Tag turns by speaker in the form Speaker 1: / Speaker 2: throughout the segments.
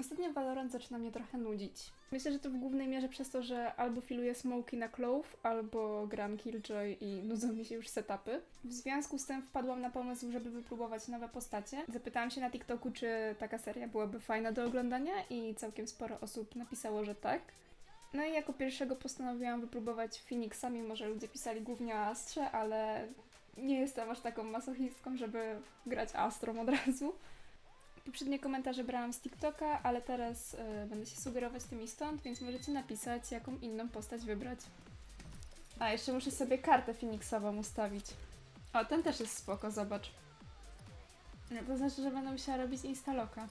Speaker 1: Ostatnio Valorant zaczyna mnie trochę nudzić. Myślę, że to w głównej mierze przez to, że albo filuję smoki na Clove, albo gram Killjoy i nudzą mi się już setupy. W związku z tym wpadłam na pomysł, żeby wypróbować nowe postacie. Zapytałam się na TikToku, czy taka seria byłaby fajna do oglądania i całkiem sporo osób napisało, że tak. No i jako pierwszego postanowiłam wypróbować Phoenixa, mimo że ludzie pisali głównie o Astrze, ale nie jestem aż taką masochistką, żeby grać Astrą od razu. Poprzednie komentarze brałam z TikToka, ale teraz y, będę się sugerować tymi stąd, więc możecie napisać, jaką inną postać wybrać. A, jeszcze muszę sobie kartę Phoenixową ustawić. O, ten też jest spoko, zobacz. No, To znaczy, że będę musiała robić instaloka.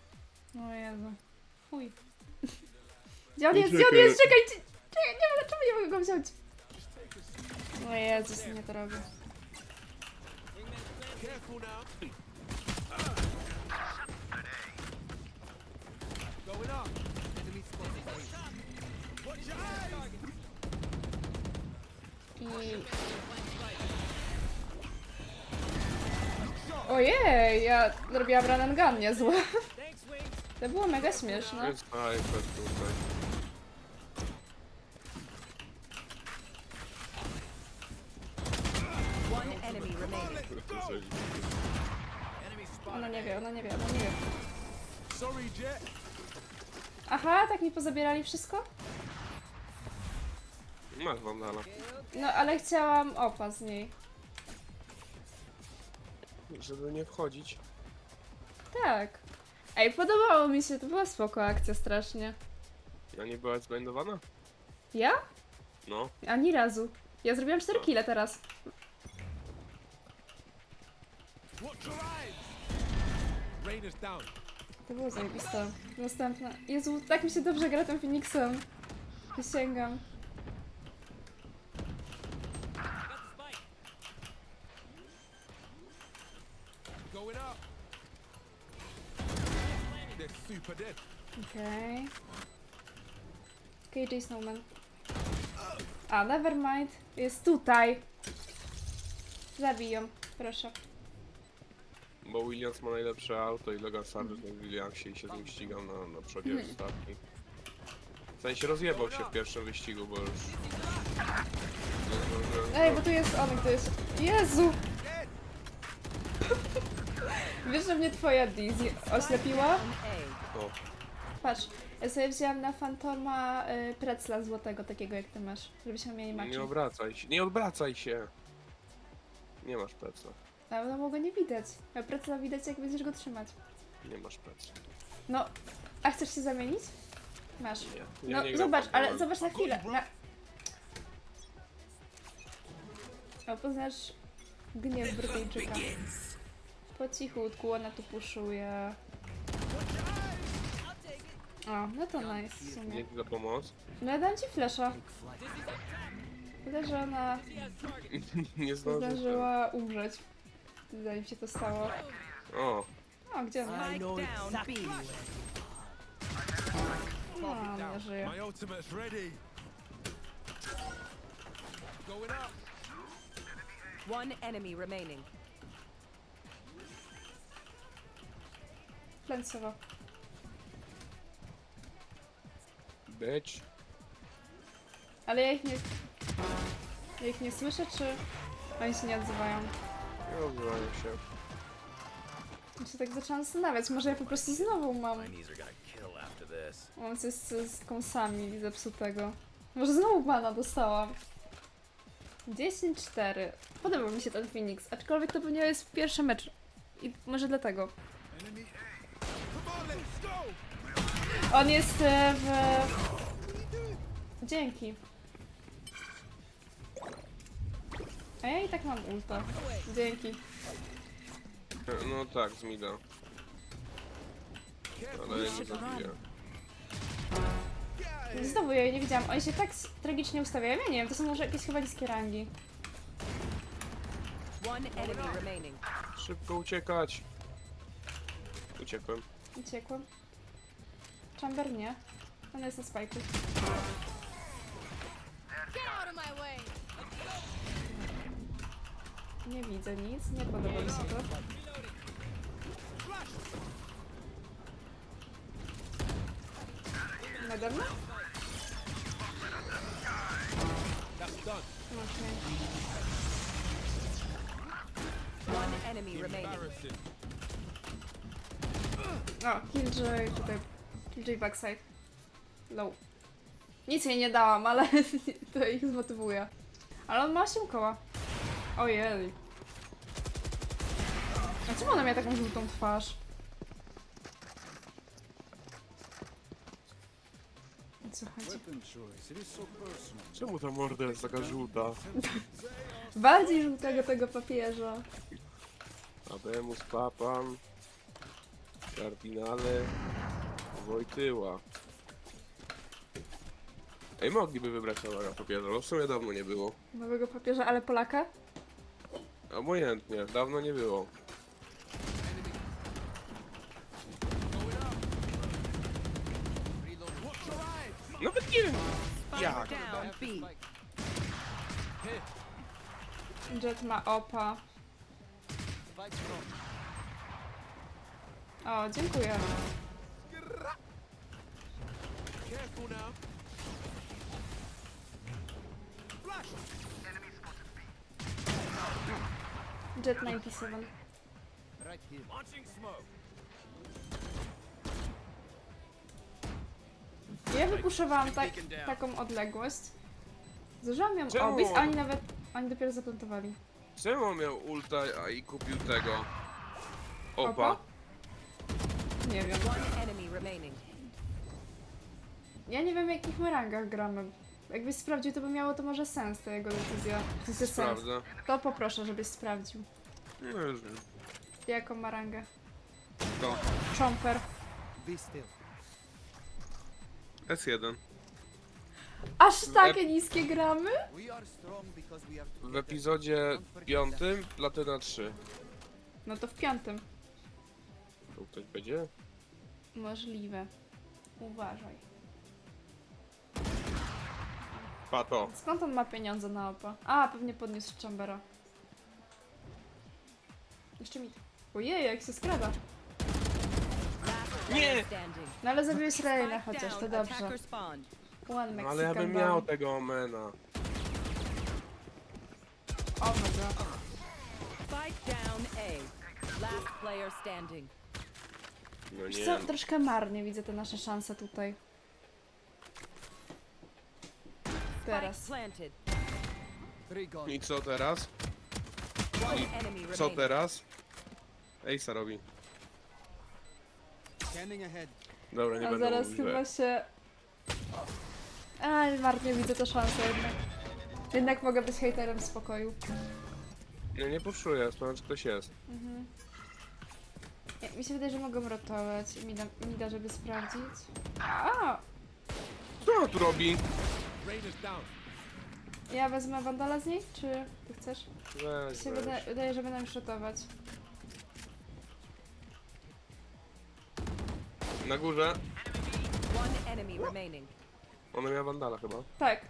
Speaker 1: O Jezu. Chuj. Gdzie on jest? Gdzie on
Speaker 2: Czekaj.
Speaker 1: jest? Czekaj, czy- czekaj, nie mogę, czemu nie mogę go wziąć? O Jezus, nie to robię.
Speaker 3: Careful now. Going up. Enemy spotted. Watch your eyes.
Speaker 1: I... Ojej, ja robiłam run and gun niezłe. To było mega śmieszne.
Speaker 2: Jest snajper tutaj.
Speaker 4: One enemy remaining.
Speaker 1: Ona nie wie, ona nie wie, ona nie wie.
Speaker 3: Sorry, Jet.
Speaker 1: Aha, tak mi pozabierali wszystko?
Speaker 2: Masz wandala.
Speaker 1: No, ale chciałam opa z niej.
Speaker 2: Żeby nie wchodzić.
Speaker 1: Tak. Ej, podobało mi się, to była spoko akcja strasznie.
Speaker 2: Ja nie byłaś zblendowana?
Speaker 1: Ja?
Speaker 2: No.
Speaker 1: Ani razu. Ja zrobiłam 4 kile teraz.
Speaker 3: Watch your eyes. Rain is down.
Speaker 1: To było zajebiste. Następna. Jezu, tak mi się dobrze gra tym Phoenixem.
Speaker 3: Dead.
Speaker 1: Okej. KJ Snowman. A, nevermind. Jest tutaj. Zabij ją, proszę.
Speaker 2: Bo Williams ma najlepsze auto i Logan Sargent na Williamsie i się z nim ścigał na, na przodzie
Speaker 1: Mhm.
Speaker 2: stawki. W sensie rozjebał się w pierwszym wyścigu, bo już...
Speaker 1: Ej, bo tu jest on, to jest... Jezu! Wiesz, że mnie twoja Dizzy oślepiła?
Speaker 2: O,
Speaker 1: Patrz, ja sobie wzięłam na Fantoma y, precla złotego, takiego jak ty masz, żebyśmy mieli macie.
Speaker 2: nie obracaj się. Nie odwracaj się! Nie masz pleca.
Speaker 1: Ale no mogło nie widać. A precla widać jak będziesz go trzymać.
Speaker 2: Nie masz pleca.
Speaker 1: No, a chcesz się zamienić? Masz.
Speaker 2: Nie. Ja
Speaker 1: No
Speaker 2: nie gram
Speaker 1: zobacz,
Speaker 2: w
Speaker 1: ale
Speaker 2: Pokémon.
Speaker 1: zobacz na chwilę. Na... O, poznasz gniew Brytyjczyka. Po cichutku, ona tu puszuje. O, no to nice w sumie.
Speaker 2: Dzięki za pomoc.
Speaker 1: No ja dam ci flesza. Tyle, że ona
Speaker 2: nie zdążyłem.
Speaker 1: zdążyła umrzeć. Zanim się to stało.
Speaker 2: O,
Speaker 1: O, gdzie ona?
Speaker 4: Spike down B.
Speaker 1: No, nie żyje.
Speaker 3: My ultimate's ready. Going up.
Speaker 4: One enemy remaining.
Speaker 1: Flęsowa.
Speaker 2: bitch.
Speaker 1: Ale ja ich nie... Ja ich nie słyszę, czy oni się nie odzywają?
Speaker 2: Nie odzywają się.
Speaker 1: Ja się tak zaczęłam zastanawiać, może ja po prostu znowu mam, mam coś z, z kąsami zepsutego. Może znowu bana dostałam. 10-4. Podoba mi się ten Phoenix, aczkolwiek to pewnie jest pierwszy mecz. I może dlatego.
Speaker 3: On
Speaker 1: jest e, w... Dzięki. A ja i tak mam ulta. Dzięki.
Speaker 2: No tak, z mida. Ale nie zabiję.
Speaker 1: Znowu ja jej nie widziałam. Oni się tak s- tragicznie ustawiają. Ja nie wiem, to są może jakieś chyba niskie rangi.
Speaker 4: One enemy remaining.
Speaker 2: Szybko uciekać. Uciekłem.
Speaker 1: Uciekłem. Chamber nie. On jest na spajku. Nie widzę nic, nie podoba mi się to. Nade mną?
Speaker 4: One enemy remaining.
Speaker 3: Embarrassing.
Speaker 1: O, Killjoy tutaj. Killjoy backside. Low. Nic jej nie dałam, ale to ich zmotywuje. Ale on ma 8 koła. Ojej. A czemu ona miała taką żółtą twarz? Co chodzi?
Speaker 2: Czemu ta morda jest taka żółta?
Speaker 1: Bardziej żółtego tego papieża.
Speaker 2: Abemus papam. Kardinale. Wojtyła. Ej, mogliby wybrać nowego papieża, no w sumie dawno nie było.
Speaker 1: Nowego papieża, ale Polaka?
Speaker 2: Obojętnie, dawno nie było. Nawet nie wiem jak.
Speaker 4: down.
Speaker 1: Jet ma opa. O, dziękuję.
Speaker 3: Careful now. Flash.
Speaker 1: Jet 97.
Speaker 3: Right here. Launching smoke.
Speaker 1: Ja wypuszczowałam tak, taką odległość. Zużyłam ją
Speaker 2: Czemu?
Speaker 1: obis, a oni nawet, oni dopiero zaplantowali.
Speaker 2: Czemu on miał ulta, a i kupił tego?
Speaker 1: Opa?
Speaker 2: Opa.
Speaker 1: Nie wiem.
Speaker 4: One enemy remaining.
Speaker 1: Ja nie wiem w jakich my rangach gramy. Jakbyś sprawdził, to by miało to może sens, ta jego decyzja. Sensie sens.
Speaker 2: Sprawdzę.
Speaker 1: To poproszę, żebyś sprawdził.
Speaker 2: No już wiem.
Speaker 1: Jaką ma rangę?
Speaker 2: To.
Speaker 1: Chomper.
Speaker 3: Be still.
Speaker 2: S1.
Speaker 1: Aż takie niskie gramy?
Speaker 3: We are strong because we are
Speaker 2: W
Speaker 3: together.
Speaker 2: epizodzie piątym Platyna 3.
Speaker 1: No to w piątym.
Speaker 2: Tu ktoś będzie?
Speaker 1: Możliwe. Uważaj. Skąd on ma pieniądze na opa? A, pewnie podniósł Chambera. Jeszcze mi... Ojej, jak się skrada.
Speaker 2: Nie.
Speaker 1: No ale zabiłeś Reina
Speaker 4: Spike
Speaker 1: chociaż, to dobrze. One
Speaker 2: No,
Speaker 1: Mexican
Speaker 2: ale ja bym
Speaker 1: down.
Speaker 2: miał tego Omena.
Speaker 1: Oh my god.
Speaker 4: Spike down A. Last player standing.
Speaker 2: No
Speaker 1: Wiesz
Speaker 2: nie.
Speaker 1: co, troszkę marnie widzę te nasze szanse tutaj.
Speaker 4: Spike
Speaker 1: Teraz.
Speaker 2: I co teraz?
Speaker 4: Enemy
Speaker 2: Co teraz? Ejsa robi. Dobra, nie
Speaker 1: A
Speaker 2: będę
Speaker 1: zaraz
Speaker 2: mówił,
Speaker 1: chyba
Speaker 2: że...
Speaker 1: się... A, marnie widzę tę szansę jednak. Jednak mogę być hejterem w spokoju.
Speaker 2: Nie, nie puszuję, sprawdzę czy ktoś jest.
Speaker 1: Mhm. Ja, mi się wydaje, że mogą rotować. Mi da, mi da żeby sprawdzić. A,
Speaker 2: Co on tu robi?
Speaker 1: Ja wezmę wandala z niej, czy ty chcesz?
Speaker 2: Weź,
Speaker 1: się
Speaker 2: weź.
Speaker 1: wydaje, wydaje że będą już rotować.
Speaker 2: Na górze.
Speaker 4: One enemy remaining.
Speaker 2: Ona miała wandala chyba.
Speaker 1: Tak.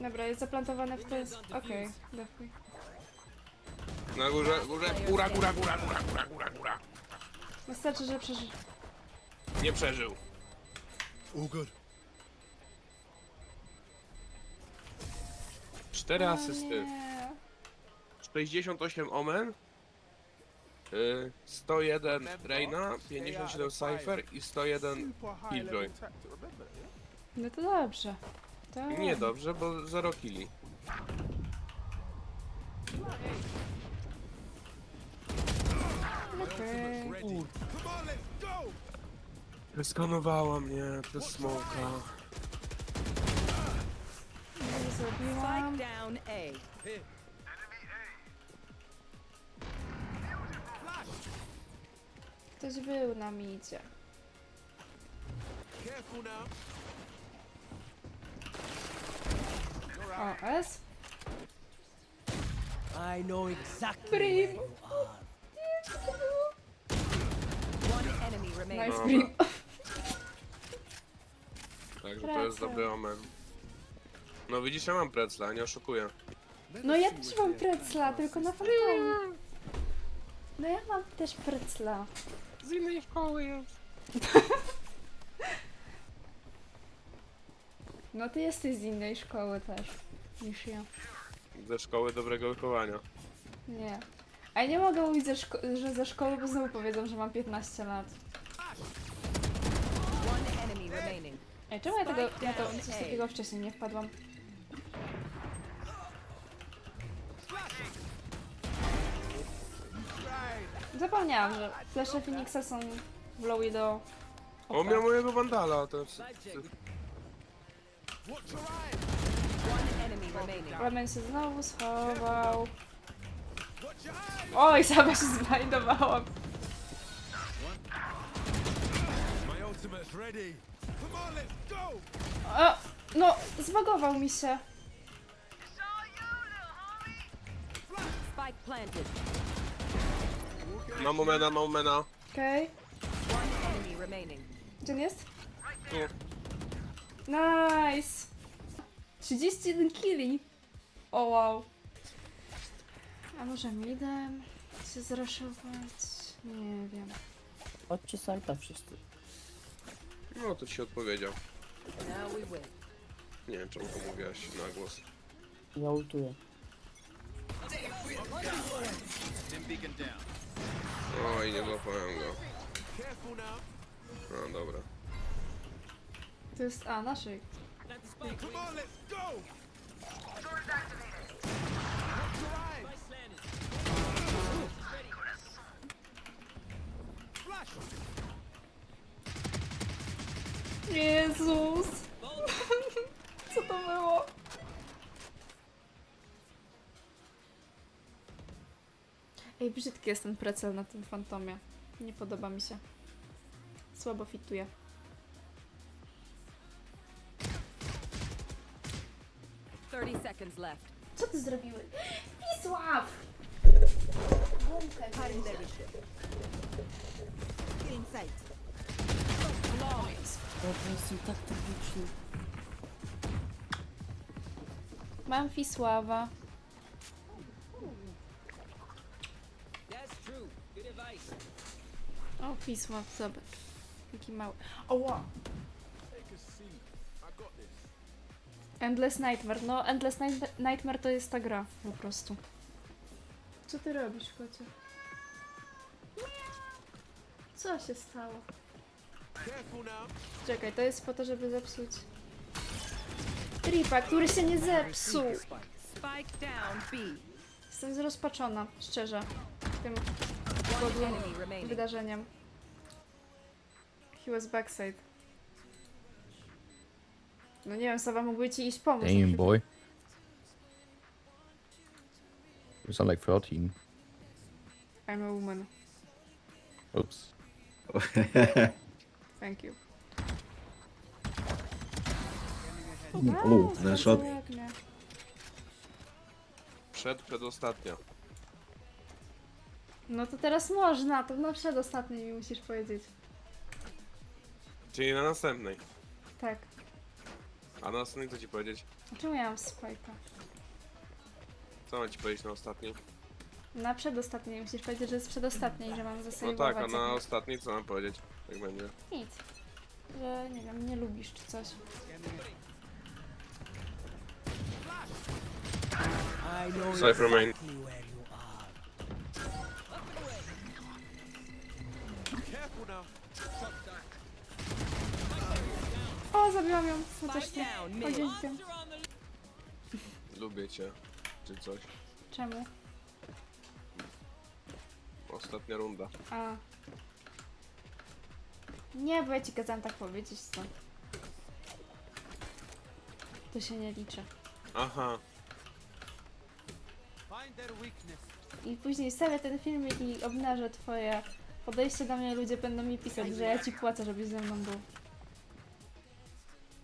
Speaker 1: Dobra, jest zaplantowane w ten... Okej, defuj.
Speaker 2: Na górze, górze. Góra, góra, góra, góra, góra, góra, góra.
Speaker 1: Wystarczy, że przeży...
Speaker 2: Nie przeżył.
Speaker 3: All good.
Speaker 2: Cztery
Speaker 1: O
Speaker 2: asysty.
Speaker 1: nie.
Speaker 2: 68 Omen. y, 101 Reina, 57 Cypher i 101 Killjoy.
Speaker 1: No to dobrze. To...
Speaker 2: Nie dobrze, bo 0 killi.
Speaker 1: Okej.
Speaker 3: Ready. Come on, let's go.
Speaker 2: Skanowała mnie przez smoka.
Speaker 1: Nie
Speaker 4: Spike
Speaker 1: zrobiłam.
Speaker 4: down A.
Speaker 3: Here.
Speaker 1: Ktoś był na midzie.
Speaker 3: Careful now.
Speaker 1: O, S.
Speaker 5: I know exactly
Speaker 1: Brim.
Speaker 5: where you are.
Speaker 1: Nice brim.
Speaker 2: Także to jest
Speaker 1: Precle.
Speaker 2: dobry Omen. No widzisz, ja mam precle, nie oszukuję.
Speaker 1: No ja też mam precla, tylko na fantomie. No ja mam też precla.
Speaker 2: Z innej szkoły jest.
Speaker 1: No ty jesteś z innej szkoły też niż ja.
Speaker 2: Ze szkoły dobrego wychowania.
Speaker 1: Nie. A ja nie mogę mówić, ze szko- że ze szkoły, bo znowu powiedzą, że mam 15 lat. Ej, czemu ja tego, ja to coś takiego wcześniej nie wpadłam? Zapomniałam, że flesze Phoenixa są w low i do...
Speaker 2: On miał mojego wandala, to jest...
Speaker 1: Ramen się znowu schował. Oj, sama się znajdowałam.
Speaker 6: My ultimate's ready.
Speaker 1: No, zbagował mi się.
Speaker 4: Spike planted.
Speaker 2: Ma momena, ma momena.
Speaker 1: Okej.
Speaker 4: One enemy remaining.
Speaker 1: Gdzie on jest?
Speaker 2: Tu.
Speaker 1: Nice. 31 kili. O wow. A może midem się zraszować? Nie wiem.
Speaker 5: Chodźcie sajta wszyscy.
Speaker 2: No to ci odpowiedział.
Speaker 4: Now we win.
Speaker 2: Nie wiem czemu to mówiłaś na głos.
Speaker 5: Ja ultuję.
Speaker 2: Oj, nie złapałem go. No dobra.
Speaker 1: To jest... A, naszej.
Speaker 6: Come on, let's go!
Speaker 1: Jezus! Co to było? Ej, brzydki jest ten precel na tym fantomie. Nie podoba mi się. Słabo fituje. Co ty zrobiłeś? Wisław!
Speaker 5: To jest tak tragiczny.
Speaker 1: Mam Wisława. O, Wisław, zobacz. Jaki mały. Oła! Endless Nightmare. No, Endless Night Nightmare to jest ta gra, po prostu. Co ty robisz, kocie? Co się stało? Czekaj, to jest po to, żeby zepsuć... Tripa, który się nie zepsuł!
Speaker 4: Spike down B.
Speaker 1: Jestem zrozpaczona, szczerze, tym podłym wydarzeniem. He was backside. No nie wiem, Saba mógłby ci iść pomóc.
Speaker 7: Damn, boy. You sound like 13.
Speaker 1: I'm a woman.
Speaker 7: Oops.
Speaker 1: Thank you.
Speaker 8: O, ten shot.
Speaker 1: ładnie.
Speaker 2: Przed, przedostatnia.
Speaker 1: No to teraz można, to na przedostatniej mi musisz powiedzieć.
Speaker 2: Czyli na następnej.
Speaker 1: Tak.
Speaker 2: A na następnej co ci powiedzieć?
Speaker 1: A czemu ja mam spajka?
Speaker 2: Co mam ci powiedzieć na ostatniej?
Speaker 1: Na przedostatniej musisz powiedzieć, że jest przedostatniej, że mam
Speaker 2: No tak, a na ostatniej co mam powiedzieć? Jak będzie?
Speaker 1: Nic. Że nie wiem, nie lubisz czy coś.
Speaker 5: I know
Speaker 2: Cypher main.
Speaker 5: exactly where you are.
Speaker 6: Careful now.
Speaker 1: O, zabiłam ją. Chociaż
Speaker 4: Spike
Speaker 1: nie. Podziękuję.
Speaker 2: Lubię cię. Czy coś.
Speaker 1: Czemu?
Speaker 2: Ostatnia runda.
Speaker 1: A. Nie, bo ja ci kazałam tak powiedzieć stąd. To się nie liczy.
Speaker 2: Aha.
Speaker 3: Find their weakness.
Speaker 1: I później wstawię ten filmik i obnażę twoje podejście do mnie. Ludzie będą mi pisać, że ja ci płacę, żebyś ze mną był.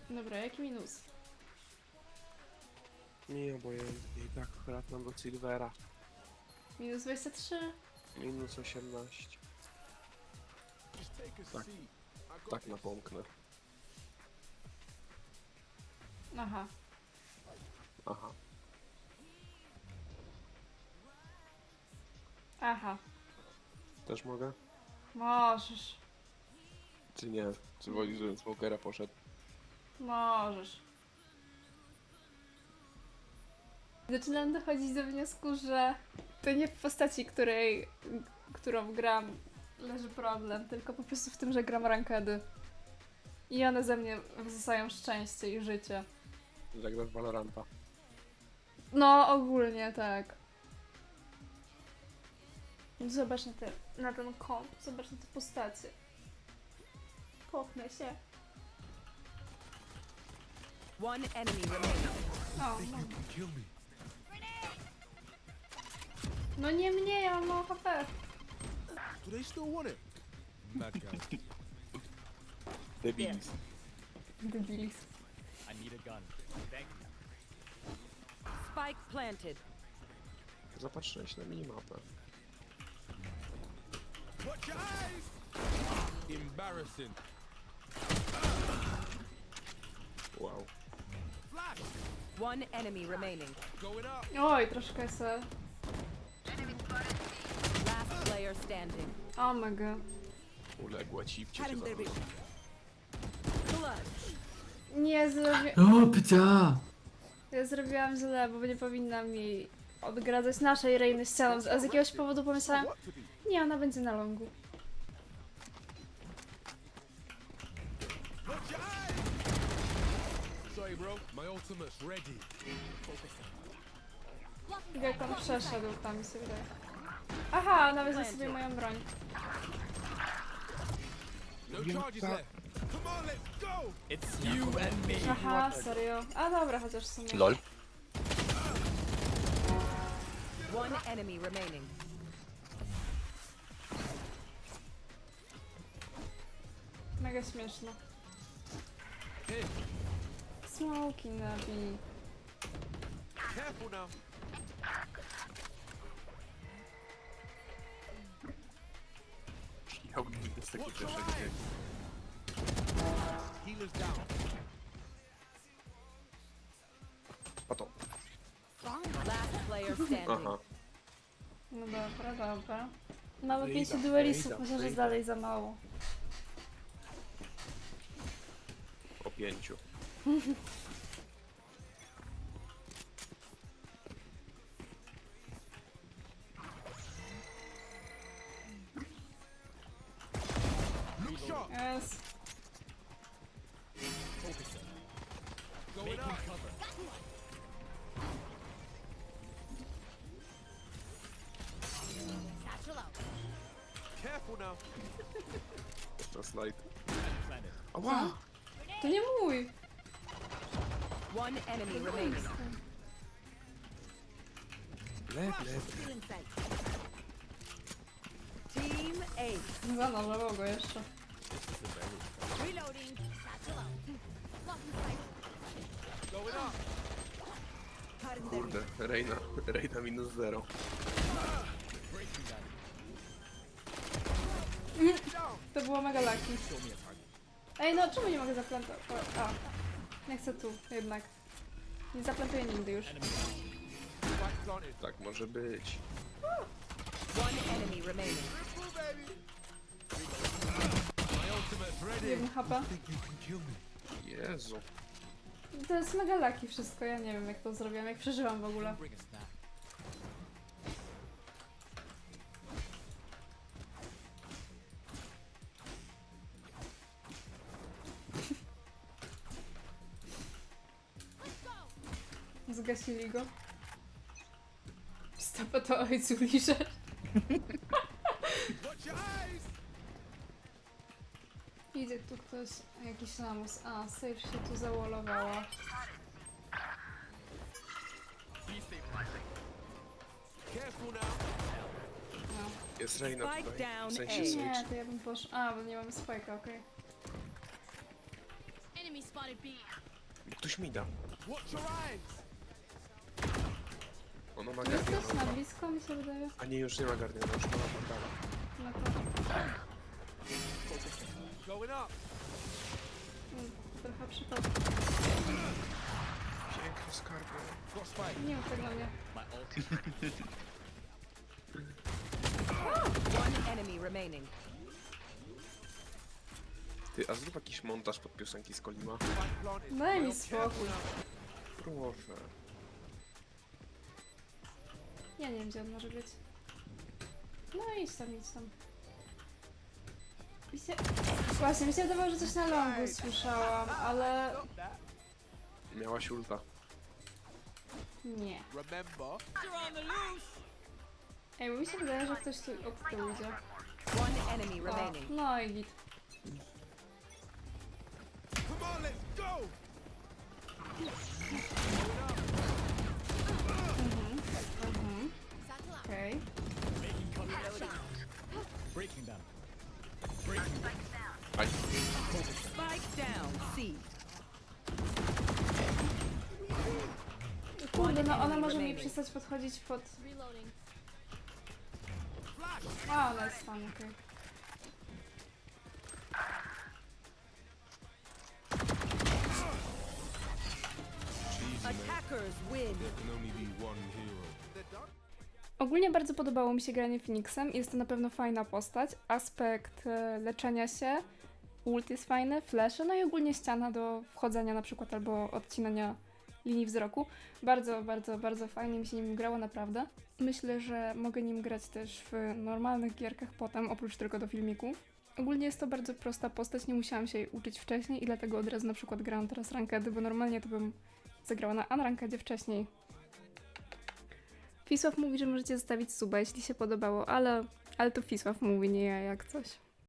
Speaker 1: Dobra, jaki minus?
Speaker 2: Nie, obojętnie. I tak akurat mam do Silvera.
Speaker 1: Minus 23?
Speaker 2: Minus 18. Tak. Tak napomknę.
Speaker 1: Aha.
Speaker 2: Aha.
Speaker 1: Aha.
Speaker 2: Też mogę?
Speaker 1: Możesz.
Speaker 2: Czy nie? Czy wolisz, żebym smokera poszedł?
Speaker 1: Możesz. Zaczynam dochodzić do wniosku, że to nie w postaci, której, którą gram, leży problem, tylko po prostu w tym, że gram rankedy. I one ze mnie wysysają szczęście i życie.
Speaker 2: Jak grasz w Valoranta.
Speaker 1: No, ogólnie tak. Zobacz na, te, na ten kąt, zobacz na te postacie. Popnę się.
Speaker 4: One enemy remaining.
Speaker 1: O, no.
Speaker 6: Kill me.
Speaker 1: no nie mnie, ja mam mało HP.
Speaker 6: Do they still want it? Mad guy.
Speaker 2: Debilis.
Speaker 1: Debilis.
Speaker 4: Spike planted.
Speaker 2: Zapatrzyłem się na minimapę.
Speaker 6: Watch your eyes! Embarrassing.
Speaker 2: Wow.
Speaker 6: Flash!
Speaker 4: One enemy remaining.
Speaker 6: Going up.
Speaker 1: Oj, troszkę se.
Speaker 4: Player standing.
Speaker 1: O mega.
Speaker 2: Uległa cipcie się zaraz.
Speaker 4: Clutch.
Speaker 1: Nie, zrobi...
Speaker 7: Oh, pyta!
Speaker 1: ja zrobiłam źle, bo nie powinnam jej odgradzać naszej Reiny ścianą, a z jakiegoś powodu pomyślałam, nie, ona będzie na longu.
Speaker 6: My.
Speaker 1: Jak on przeszedł tam, się wydaje. Aha, nawet za sobie moją broń.
Speaker 6: No charges left. Come on, let's go!
Speaker 1: Aha, serio. A dobra, chociaż w sumie.
Speaker 2: LOL.
Speaker 4: One enemy remaining.
Speaker 1: Mega śmieszne. Smoki nabi.
Speaker 6: Careful now.
Speaker 2: Takiego pierwszego biegu.
Speaker 6: Healer's down.
Speaker 2: A to.
Speaker 4: Last player standing.
Speaker 2: Aha.
Speaker 1: No dobra, dobra. Mamy duelistów,
Speaker 2: wyjda,
Speaker 1: myślę, że jest
Speaker 2: wyjda.
Speaker 1: dalej za mało.
Speaker 2: O pięciu. Slajd. Ała!
Speaker 1: To nie mój!
Speaker 4: One enemy remaining.
Speaker 2: Lew, lew.
Speaker 4: Team Ace.
Speaker 1: Zanalował go jeszcze.
Speaker 6: Going up.
Speaker 2: Kurde, Reina, Reina minus zero.
Speaker 1: To było mega lucky. Ej, no czemu nie mogę zaplantować? A, nie chcę tu jednak. Nie zaplantuję nigdy już.
Speaker 2: Tak może być.
Speaker 4: One enemy remaining.
Speaker 1: Jeden HP.
Speaker 2: Jezu.
Speaker 1: To jest mega lucky wszystko, ja nie wiem jak to zrobiłam, jak przeżyłam w ogóle. Zgasili go. Stopę to ojcu liże. Idzie tu ktoś, jakiś lamus. A, Sage się tu załolowała. No.
Speaker 2: Jest Reina
Speaker 4: Spike
Speaker 2: tutaj.
Speaker 4: down
Speaker 2: W sensie
Speaker 4: A.
Speaker 1: Nie, to ja bym poszła. A, bo nie mamy spajka, okej.
Speaker 9: Enemy spotted B.
Speaker 2: Ktoś mi da.
Speaker 6: Watch your eyes.
Speaker 2: Ona ma
Speaker 1: Jest
Speaker 2: Guardiana.
Speaker 1: ktoś na blisko, mi się wydaje.
Speaker 2: A nie, już nie ma Guardiana, już ma.
Speaker 1: No to
Speaker 6: Going up.
Speaker 1: mm, trochę przypadku.
Speaker 2: Piękny skarby.
Speaker 6: Got spike.
Speaker 1: Nie tak na mnie.
Speaker 4: One enemy remaining.
Speaker 2: Ty, a zrób jakiś montaż pod piosenki z Kolima.
Speaker 1: Daj mi spokój.
Speaker 2: Proszę.
Speaker 1: Ja nie wiem, gdzie on może być. No idź tam, idź tam. Mi się... Właśnie, mi się wydawało, że coś na longu słyszałam, ale
Speaker 2: Miałaś ulta.
Speaker 1: nie.
Speaker 6: Remember,
Speaker 1: Ej, bo mi się wydaje, że ktoś tu od tyłu idzie.
Speaker 4: One enemy
Speaker 1: O,
Speaker 4: remaining.
Speaker 1: no i git.
Speaker 6: come on, let's go.
Speaker 2: Aj.
Speaker 4: Spike down. C.
Speaker 1: Kurde, no ona może mi przestać podchodzić pod... A, ona jest tam, okej.
Speaker 4: Attackers win.
Speaker 1: Ogólnie bardzo podobało mi się granie Phoenixem. Jest to na pewno fajna postać. Aspekt e, leczenia się, ult jest fajny, flasze, no i ogólnie ściana do wchodzenia na przykład albo odcinania linii wzroku. Bardzo, bardzo, bardzo fajnie mi się nim grało, naprawdę. Myślę, że mogę nim grać też w normalnych gierkach potem, oprócz tylko do filmików. Ogólnie jest to bardzo prosta postać, nie musiałam się jej uczyć wcześniej i dlatego od razu na przykład grałam teraz rankedy, bo normalnie to bym zagrała na unrankedzie wcześniej. Fisław mówi, że możecie zostawić suba, jeśli się podobało, ale, ale to Fisław mówi, nie ja jak coś.